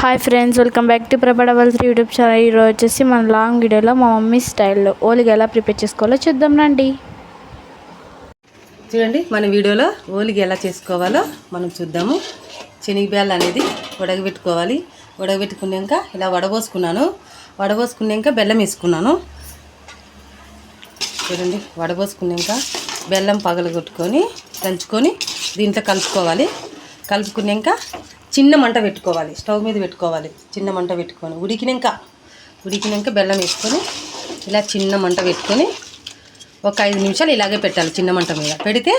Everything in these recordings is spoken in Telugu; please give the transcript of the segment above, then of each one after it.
Hi friends welcome back to Prabha three YouTube channel. ఈరోజు వచ్చేసి మన లాంగ్ వీడియోలో మా మమ్మీ స్టైల్లో ఓలిగా ఎలా ప్రిపేర్ చేసుకోవాలో చూద్దాం రండి. చూడండి మన వీడియోలో ఓలిగా ఎలా చేసుకోవాలో మనం చూద్దాము. శనగబ్యాలు అనేది ఉడకబెట్టుకోవాలి ఉడకబెట్టుకున్నాక ఇలా వడబోసుకున్నాను. వడబోసుకున్నాక బెల్లం వేసుకున్నాను. చూడండి వడబోసుకున్నాక బెల్లం పగలగొట్టుకొని దంచుకొని దీంట్లో కలుపుకోవాలి. కలుపుకున్నాక చిన్న మంట పెట్టుకోవాలి. స్టవ్ మీద పెట్టుకోవాలి. చిన్న మంట పెట్టుకొని ఉడికినాక ఉడికినాక బెల్లం వేసుకొని ఇలా చిన్న మంట పెట్టుకొని ఒక ఐదు నిమిషాలు ఇలాగే పెట్టాలి చిన్న మంట మీద. పెడితే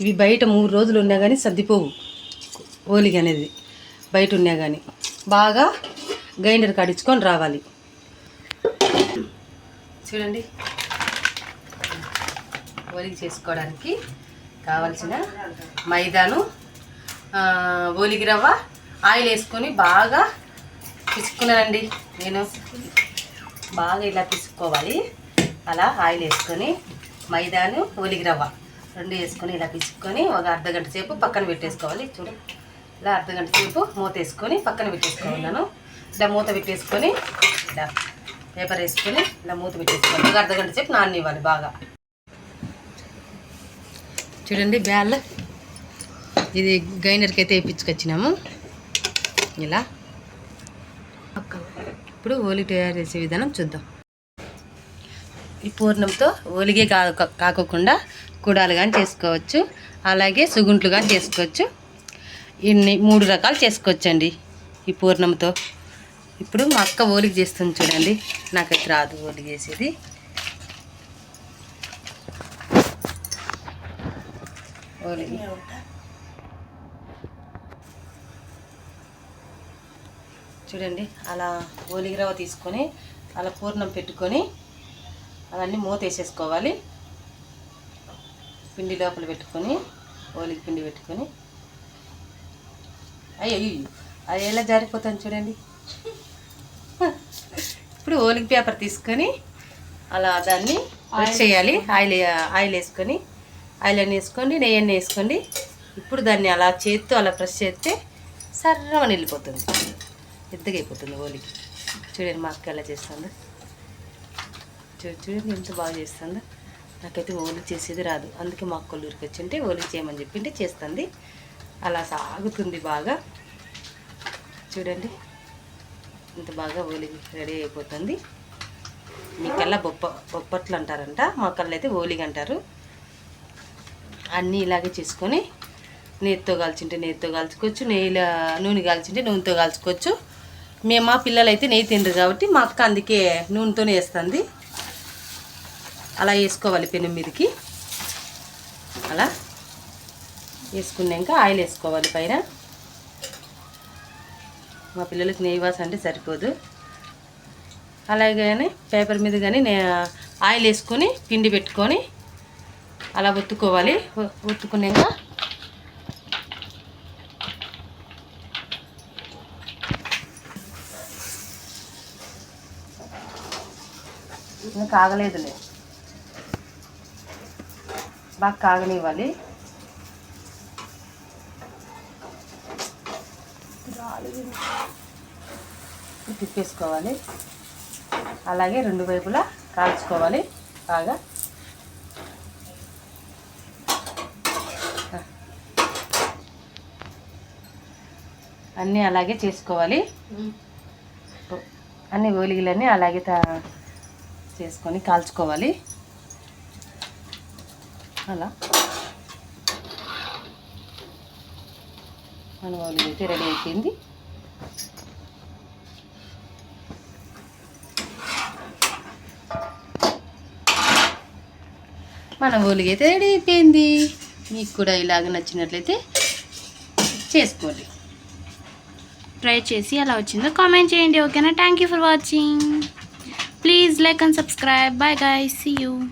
ఇవి బయట మూడు రోజులు ఉన్నా కానీ సర్దిపోవు. ఓలిగ అనేది బయట ఉన్నా కానీ బాగా గ్రైండర్ కడించుకొని రావాలి. చూడండి. ఓలిగి చేసుకోవడానికి కావలసిన మైదాను రవ్వ ఆయిల్ వేసుకొని బాగా పిసుక్కున్నానండి. నేను బాగా ఇలా పిసుకోవాలి అలా ఆయిల్ వేసుకొని మైదాను ఓలిగి రవ్వ రెండు వేసుకొని ఇలా పిసుక్కొని ఒక అర్ధ గంట సేపు పక్కన పెట్టేసుకోవాలి. చూడు. ఇలా అర్ధ గంట సేపు మూత వేసుకొని పక్కన పెట్టేసుకోవాలను ఇలా మూత పెట్టేసుకొని ఇలా పేపర్ వేసుకొని ఇలా మూత పెట్టేసుకోవాలి. ఒక అర్ధ గంట సేపు నాననివ్వాలి బాగా. చూడండి బ్యాల్ ఇది గైనర్కి అయితే వేయించుకొచ్చినాము ఇలా. ఇప్పుడు ఓలి తయారు చేసే విధానం చూద్దాం. ఈ పూర్ణంతో ఓలిగే కా కాకోకుండా కుడాలు కానీ చేసుకోవచ్చు. అలాగే సుగుంట్లు కానీ చేసుకోవచ్చు. ఇన్ని మూడు రకాలు చేసుకోవచ్చండి ఈ పూర్ణంతో. ఇప్పుడు మా అక్క ఓలికి చేస్తుంది చూడండి. నాకైతే రాదు ఓలికి చేసేది. ఓలిగి చూడండి అలా ఓలిగి రవ్వ తీసుకొని అలా పూర్ణం పెట్టుకొని అవన్నీ మూత వేసేసుకోవాలి పిండి లోపల పెట్టుకొని ఓలిగి పిండి పెట్టుకొని. అయ్యో అది ఎలా జారిపోతుంది చూడండి. ఇప్పుడు ఓలిగి పేపర్ తీసుకొని అలా దాన్ని చేయాలి. ఆయిల్ ఆయిల్ వేసుకొని ఆయిల్ అన్నీ వేసుకోండి నెయ్యి అన్నీ వేసుకోండి. ఇప్పుడు దాన్ని అలా చేత్తో అలా ప్రెస్ చేస్తే సర్రమని వెళ్ళిపోతుంది పెద్దగా అయిపోతుంది ఓలికి చూడండి మా అక్క ఎలా చేస్తుంది. చూడు చూడండి ఎంత బాగా చేస్తుందో. నాకైతే ఓలి చేసేది రాదు. అందుకే మా అక్క ఊరికి వచ్చింటే ఓలి చేయమని చెప్పింటే చేస్తుంది. అలా సాగుతుంది బాగా. చూడండి ఇంత బాగా ఓలి రెడీ అయిపోతుంది. మీకల్లా బొప్ప బొప్పట్లు అంటారంట. మా కళ్ళు అయితే ఓలిగా అంటారు. అన్నీ ఇలాగే చేసుకొని నేతితో కాల్చింటే నేతితో కాల్చుకోవచ్చు నెయ్యిలో నూనె కాల్చింటే నూనెతో కాల్చుకోవచ్చు. మేము మా పిల్లలైతే నెయ్యి తిండ్రు కాబట్టి మా అక్క అందుకే నూనెతోనే వేస్తుంది. అలా వేసుకోవాలి పెనం మీదకి. అలా వేసుకున్నాక ఆయిల్ వేసుకోవాలి పైన. మా పిల్లలకి నెయ్యి వాసన అంటే సరిపోదు. అలాగే పేపర్ మీద కానీ నే ఆయిల్ వేసుకొని పిండి పెట్టుకొని అలా ఒత్తుకోవాలి. ఒత్తుకున్నాక ఇంకా కాగలేదులే. బాగా కాగనివ్వాలి. తిప్పేసుకోవాలి. అలాగే రెండు వైపులా కాల్చుకోవాలి. బాగా. అన్నీ అలాగే చేసుకోవాలి. అన్ని ఓలిగిలన్నీ అలాగే చేసుకొని కాల్చుకోవాలి. అలా. మన అయితే రెడీ అయిపోయింది. మన ఓలిగి అయితే రెడీ అయిపోయింది. మీకు కూడా ఇలాగ నచ్చినట్లయితే చేసుకోండి. ట్రై చేసి ఎలా వచ్చిందో కామెంట్ చేయండి ఓకేనా? Thank you for watching Please like and subscribe. Bye guys. See you.